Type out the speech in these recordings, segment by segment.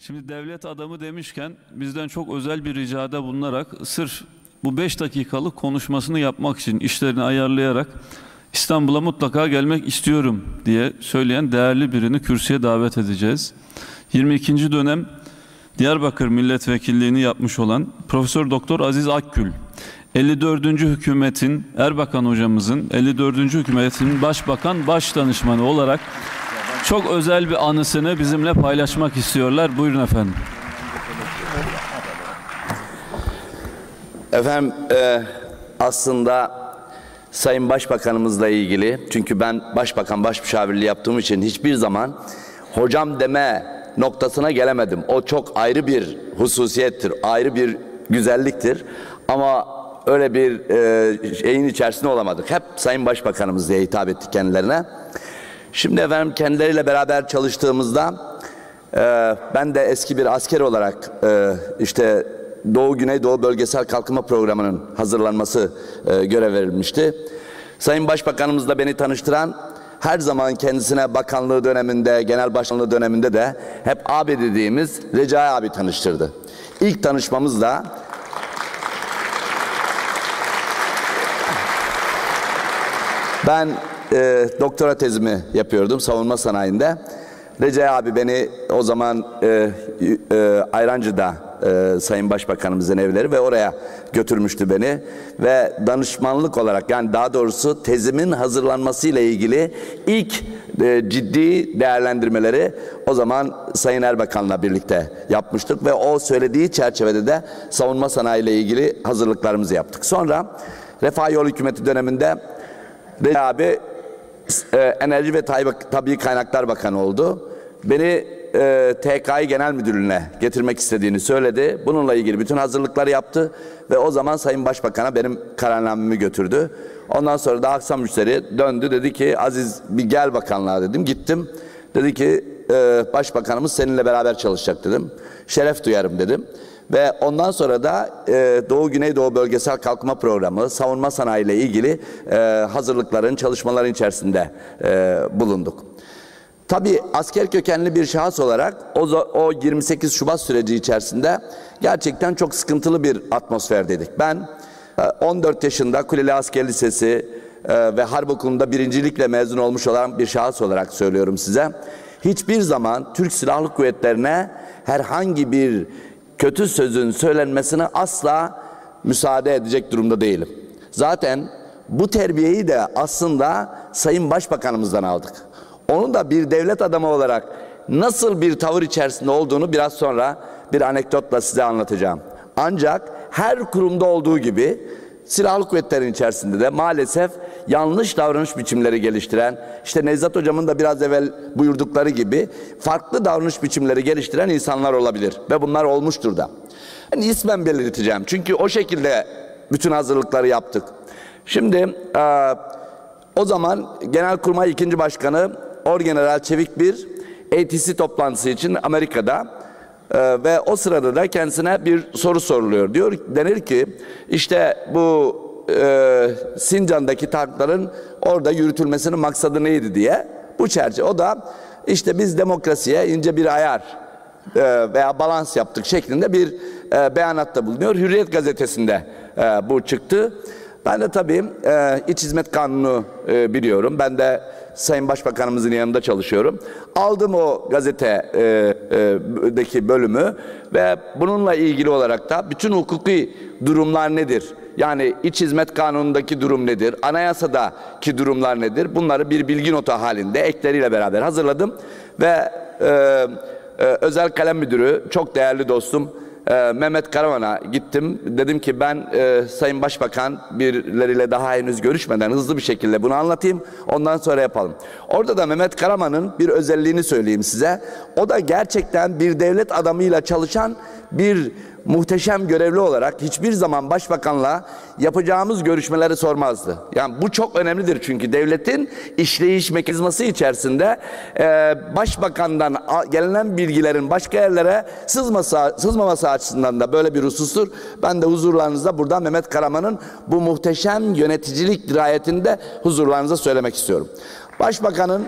Şimdi devlet adamı demişken bizden çok özel bir ricada bulunarak sırf bu 5 dakikalık konuşmasını yapmak için işlerini ayarlayarak İstanbul'a mutlaka gelmek istiyorum diye söyleyen değerli birini kürsüye davet edeceğiz. 22. dönem Diyarbakır milletvekilliğini yapmış olan Profesör Doktor Aziz Akgül 54. hükümetin Erbakan hocamızın 54. hükümetin başbakan baş danışmanı olarak çok özel bir anısını bizimle paylaşmak istiyorlar. Buyurun efendim. Efendim e, aslında Sayın Başbakanımızla ilgili çünkü ben Başbakan Başmüşavirliği yaptığım için hiçbir zaman hocam deme noktasına gelemedim. O çok ayrı bir hususiyettir, ayrı bir güzelliktir. Ama öyle bir e, şeyin içerisinde olamadık. Hep Sayın Başbakanımız diye hitap ettik kendilerine. Şimdi efendim kendileriyle beraber çalıştığımızda e, ben de eski bir asker olarak e, işte Doğu Güneydoğu Bölgesel Kalkınma Programı'nın hazırlanması e, görev verilmişti. Sayın Başbakanımızla beni tanıştıran her zaman kendisine bakanlığı döneminde, genel başkanlığı döneminde de hep abi dediğimiz Recai abi tanıştırdı. İlk tanışmamızda ben e, doktora tezimi yapıyordum savunma sanayinde. Recai abi beni o zaman e, e, Ayrancı'da e, Sayın Başbakanımızın evleri ve oraya götürmüştü beni ve danışmanlık olarak yani daha doğrusu tezimin hazırlanması ile ilgili ilk e, ciddi değerlendirmeleri o zaman Sayın Erbakan'la birlikte yapmıştık ve o söylediği çerçevede de savunma sanayi ile ilgili hazırlıklarımızı yaptık. Sonra Refah Yol Hükümeti döneminde Recai abi e, Enerji ve Tabi Kaynaklar Bakanı oldu. Beni e, TKİ Genel Müdürlüğü'ne getirmek istediğini söyledi. Bununla ilgili bütün hazırlıkları yaptı ve o zaman Sayın Başbakan'a benim kararnamemi götürdü. Ondan sonra da akşam müşteri döndü dedi ki Aziz bir gel bakanlığa dedim. Gittim. Dedi ki e, Başbakanımız seninle beraber çalışacak dedim. Şeref duyarım dedim. Ve ondan sonra da e, Doğu Güneydoğu Bölgesel Kalkınma Programı, savunma sanayi ile ilgili e, hazırlıkların, çalışmaların içerisinde e, bulunduk. Tabii asker kökenli bir şahıs olarak o, o 28 Şubat süreci içerisinde gerçekten çok sıkıntılı bir atmosferdeydik. Ben 14 yaşında Kuleli Asker Lisesi ve Harp Okulu'nda birincilikle mezun olmuş olan bir şahıs olarak söylüyorum size. Hiçbir zaman Türk Silahlı Kuvvetlerine herhangi bir kötü sözün söylenmesine asla müsaade edecek durumda değilim. Zaten bu terbiyeyi de aslında Sayın Başbakanımızdan aldık. Onun da bir devlet adamı olarak nasıl bir tavır içerisinde olduğunu biraz sonra bir anekdotla size anlatacağım. Ancak her kurumda olduğu gibi silahlı kuvvetlerin içerisinde de maalesef yanlış davranış biçimleri geliştiren, işte Nevzat hocamın da biraz evvel buyurdukları gibi farklı davranış biçimleri geliştiren insanlar olabilir ve bunlar olmuştur da. Yani ismen belirteceğim çünkü o şekilde bütün hazırlıkları yaptık. Şimdi e, o zaman Genelkurmay 2. Başkanı Orgeneral Çevik bir ATC toplantısı için Amerika'da ee, ve o sırada da kendisine bir soru soruluyor. Diyor denir ki işte bu e, Sincan'daki tankların orada yürütülmesinin maksadı neydi diye bu çerçeve. O da işte biz demokrasiye ince bir ayar e, veya balans yaptık şeklinde bir e, beyanatta bulunuyor. Hürriyet gazetesinde e, bu çıktı. Ben de tabii e, iç hizmet kanunu e, biliyorum. Ben de Sayın Başbakanımızın yanında çalışıyorum. Aldım o gazetedeki e, e, bölümü ve bununla ilgili olarak da bütün hukuki durumlar nedir? Yani iç hizmet kanunundaki durum nedir? Anayasadaki durumlar nedir? Bunları bir bilgi notu halinde ekleriyle beraber hazırladım ve e, e, özel kalem müdürü çok değerli dostum e, Mehmet Karaman'a gittim. Dedim ki ben e, Sayın Başbakan birileriyle daha henüz görüşmeden hızlı bir şekilde bunu anlatayım. Ondan sonra yapalım. Orada da Mehmet Karaman'ın bir özelliğini söyleyeyim size. O da gerçekten bir devlet adamıyla çalışan bir muhteşem görevli olarak hiçbir zaman başbakanla yapacağımız görüşmeleri sormazdı. Yani bu çok önemlidir çünkü devletin işleyiş mekanizması içerisinde e, başbakandan gelen bilgilerin başka yerlere sızması, sızmaması açısından da böyle bir husustur. Ben de huzurlarınızda buradan Mehmet Karaman'ın bu muhteşem yöneticilik dirayetini de huzurlarınıza söylemek istiyorum. Başbakanın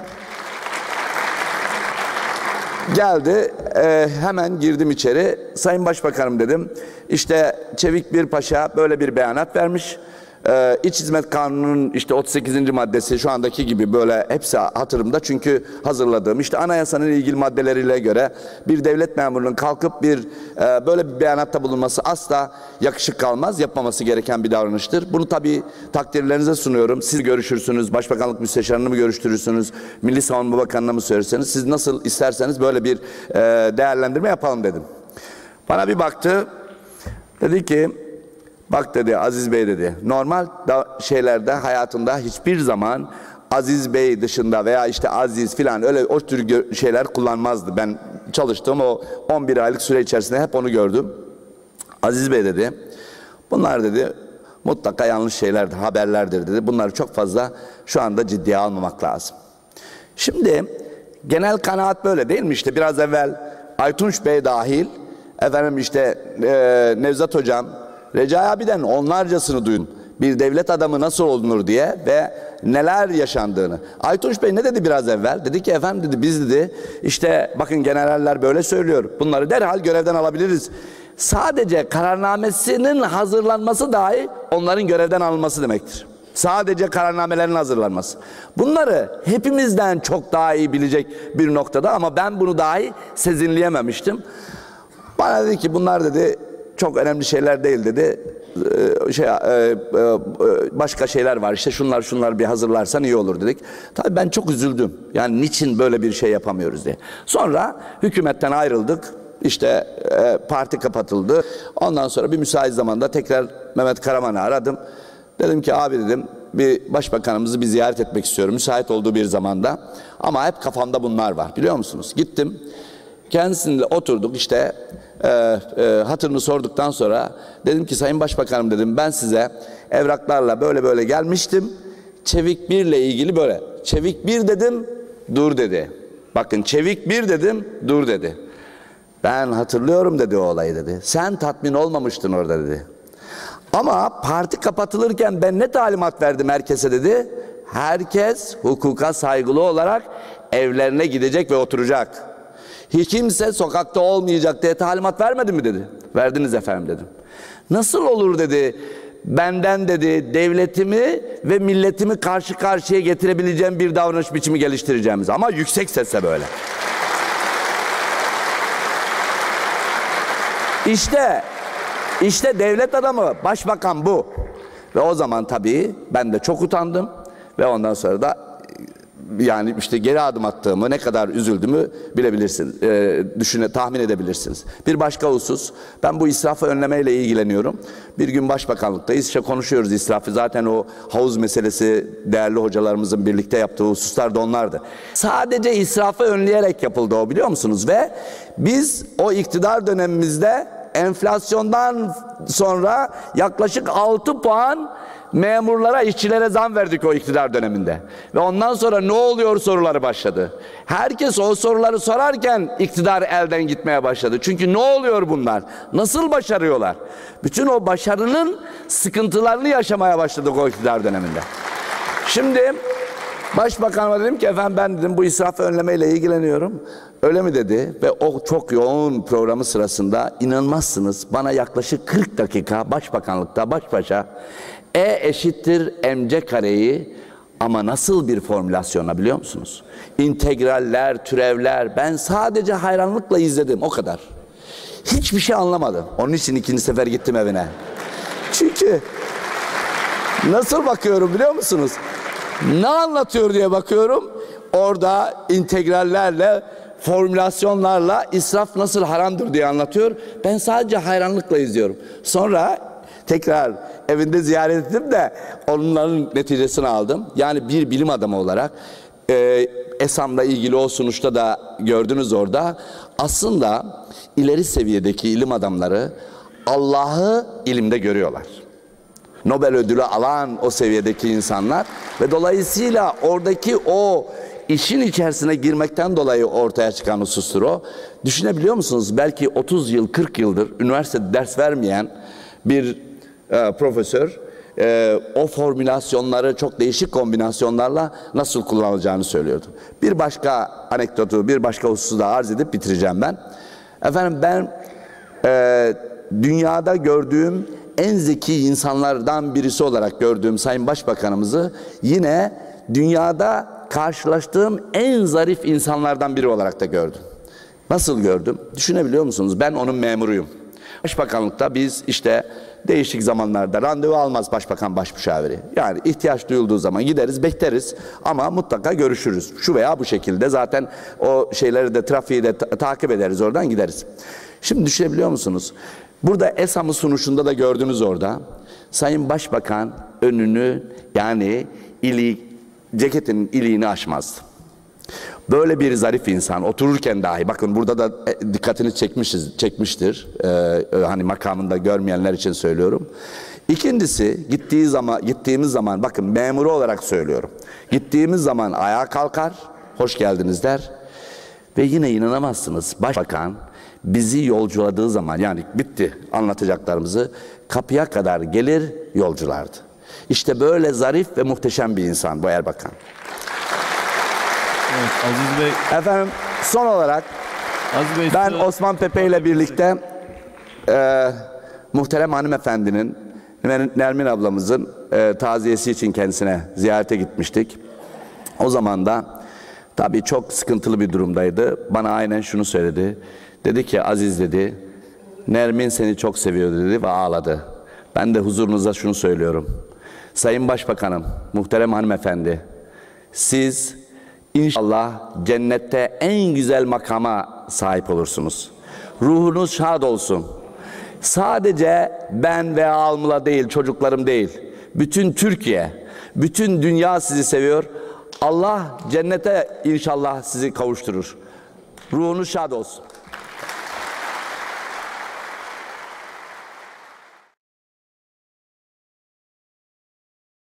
Geldi e, hemen girdim içeri. Sayın Başbakanım dedim. İşte Çevik bir paşa böyle bir beyanat vermiş. Ee, İç Hizmet Kanunu'nun işte 38. maddesi şu andaki gibi böyle hepsi hatırımda çünkü hazırladığım işte anayasanın ilgili maddeleriyle göre bir devlet memurunun kalkıp bir e, böyle bir beyanatta bulunması asla yakışık kalmaz yapmaması gereken bir davranıştır. Bunu tabii takdirlerinize sunuyorum. Siz görüşürsünüz, Başbakanlık Müsteşarını mı görüştürürsünüz, Milli Savunma Bakanı'na mı söylerseniz siz nasıl isterseniz böyle bir e, değerlendirme yapalım dedim. Bana bir baktı dedi ki Bak dedi Aziz Bey dedi. Normal da şeylerde hayatında hiçbir zaman Aziz Bey dışında veya işte Aziz filan öyle o tür şeyler kullanmazdı. Ben çalıştığım o 11 aylık süre içerisinde hep onu gördüm. Aziz Bey dedi. Bunlar dedi mutlaka yanlış şeylerdir, haberlerdir dedi. Bunları çok fazla şu anda ciddiye almamak lazım. Şimdi genel kanaat böyle değil mi? İşte biraz evvel Aytunç Bey dahil efendim işte e, Nevzat Hocam Recai abiden onlarcasını duyun. Bir devlet adamı nasıl olunur diye ve neler yaşandığını. Aytunç Bey ne dedi biraz evvel? Dedi ki efendim dedi biz dedi işte bakın generaller böyle söylüyor. Bunları derhal görevden alabiliriz. Sadece kararnamesinin hazırlanması dahi onların görevden alınması demektir. Sadece kararnamelerin hazırlanması. Bunları hepimizden çok daha iyi bilecek bir noktada ama ben bunu dahi sezinleyememiştim. Bana dedi ki bunlar dedi çok önemli şeyler değil dedi. Ee, şey, e, e, başka şeyler var işte şunlar şunlar bir hazırlarsan iyi olur dedik. Tabii ben çok üzüldüm. Yani niçin böyle bir şey yapamıyoruz diye. Sonra hükümetten ayrıldık. İşte e, parti kapatıldı. Ondan sonra bir müsait zamanda tekrar Mehmet Karaman'ı aradım. Dedim ki abi dedim bir başbakanımızı bir ziyaret etmek istiyorum müsait olduğu bir zamanda. Ama hep kafamda bunlar var biliyor musunuz? Gittim kendisiyle oturduk işte e, e, hatırını sorduktan sonra dedim ki Sayın Başbakanım dedim ben size evraklarla böyle böyle gelmiştim. Çevik 1 ile ilgili böyle. Çevik 1 dedim dur dedi. Bakın Çevik 1 dedim dur dedi. Ben hatırlıyorum dedi o olayı dedi. Sen tatmin olmamıştın orada dedi. Ama parti kapatılırken ben ne talimat verdim herkese dedi. Herkes hukuka saygılı olarak evlerine gidecek ve oturacak. Hiç kimse sokakta olmayacak diye talimat vermedi mi dedi. Verdiniz efendim dedim. Nasıl olur dedi. Benden dedi devletimi ve milletimi karşı karşıya getirebileceğim bir davranış biçimi geliştireceğimiz. Ama yüksek sesle böyle. İşte işte devlet adamı, başbakan bu. Ve o zaman tabii ben de çok utandım ve ondan sonra da yani işte geri adım attığımı, ne kadar üzüldüğümü bilebilirsiniz, e, düşüne, tahmin edebilirsiniz. Bir başka husus, ben bu israfı önlemeyle ilgileniyorum. Bir gün başbakanlıktayız, işte konuşuyoruz israfı. Zaten o havuz meselesi değerli hocalarımızın birlikte yaptığı hususlar da onlardı. Sadece israfı önleyerek yapıldı o biliyor musunuz? Ve biz o iktidar dönemimizde enflasyondan sonra yaklaşık 6 puan memurlara, işçilere zam verdik o iktidar döneminde. Ve ondan sonra ne oluyor soruları başladı. Herkes o soruları sorarken iktidar elden gitmeye başladı. Çünkü ne oluyor bunlar? Nasıl başarıyorlar? Bütün o başarının sıkıntılarını yaşamaya başladık o iktidar döneminde. Şimdi Başbakanıma dedim ki efendim ben dedim bu israf önlemeyle ilgileniyorum. Öyle mi dedi ve o çok yoğun programı sırasında inanmazsınız bana yaklaşık 40 dakika başbakanlıkta baş başa e eşittir mc kareyi ama nasıl bir formülasyona biliyor musunuz? İntegraller, türevler ben sadece hayranlıkla izledim o kadar. Hiçbir şey anlamadım. Onun için ikinci sefer gittim evine. Çünkü nasıl bakıyorum biliyor musunuz? Ne anlatıyor diye bakıyorum. Orada integrallerle, formülasyonlarla israf nasıl haramdır diye anlatıyor. Ben sadece hayranlıkla izliyorum. Sonra tekrar evinde ziyaret ettim de onların neticesini aldım. Yani bir bilim adamı olarak e, ESAM'la ilgili o sonuçta da gördünüz orada. Aslında ileri seviyedeki ilim adamları Allah'ı ilimde görüyorlar. Nobel ödülü alan o seviyedeki insanlar ve dolayısıyla oradaki o işin içerisine girmekten dolayı ortaya çıkan husustur o. Düşünebiliyor musunuz? Belki 30 yıl, 40 yıldır üniversitede ders vermeyen bir e, profesör e, o formülasyonları çok değişik kombinasyonlarla nasıl kullanılacağını söylüyordu. Bir başka anekdotu, bir başka hususu da arz edip bitireceğim ben. Efendim ben e, dünyada gördüğüm en zeki insanlardan birisi olarak gördüğüm Sayın Başbakanımızı yine dünyada karşılaştığım en zarif insanlardan biri olarak da gördüm. Nasıl gördüm? Düşünebiliyor musunuz? Ben onun memuruyum. Başbakanlıkta biz işte değişik zamanlarda randevu almaz başbakan başmüşaviri. Yani ihtiyaç duyulduğu zaman gideriz bekleriz ama mutlaka görüşürüz. Şu veya bu şekilde zaten o şeyleri de trafiği de ta- takip ederiz oradan gideriz. Şimdi düşünebiliyor musunuz? Burada ESAM'ı sunuşunda da gördünüz orada. Sayın Başbakan önünü yani ili, ceketinin iliğini aşmazdı. Böyle bir zarif insan otururken dahi bakın burada da e, dikkatini çekmişiz çekmiştir. Ee, hani makamında görmeyenler için söylüyorum. İkincisi gittiği zaman gittiğimiz zaman bakın memuru olarak söylüyorum. Gittiğimiz zaman ayağa kalkar, hoş geldiniz der. Ve yine inanamazsınız. Başbakan bizi yolculadığı zaman yani bitti anlatacaklarımızı kapıya kadar gelir yolculardı. İşte böyle zarif ve muhteşem bir insan bu Erbakan. Evet, Aziz Bey, Efendim son olarak Aziz Bey ben size- Osman Pepe ile birlikte e, muhterem hanımefendinin Ner- Nermin ablamızın e, taziyesi için kendisine ziyarete gitmiştik. O zaman da tabii çok sıkıntılı bir durumdaydı. Bana aynen şunu söyledi. Dedi ki Aziz dedi Nermin seni çok seviyor dedi ve ağladı. Ben de huzurunuza şunu söylüyorum. Sayın Başbakanım, muhterem hanımefendi, siz inşallah cennette en güzel makama sahip olursunuz. Ruhunuz şad olsun. Sadece ben ve Almula değil, çocuklarım değil. Bütün Türkiye, bütün dünya sizi seviyor. Allah cennete inşallah sizi kavuşturur. Ruhunuz şad olsun.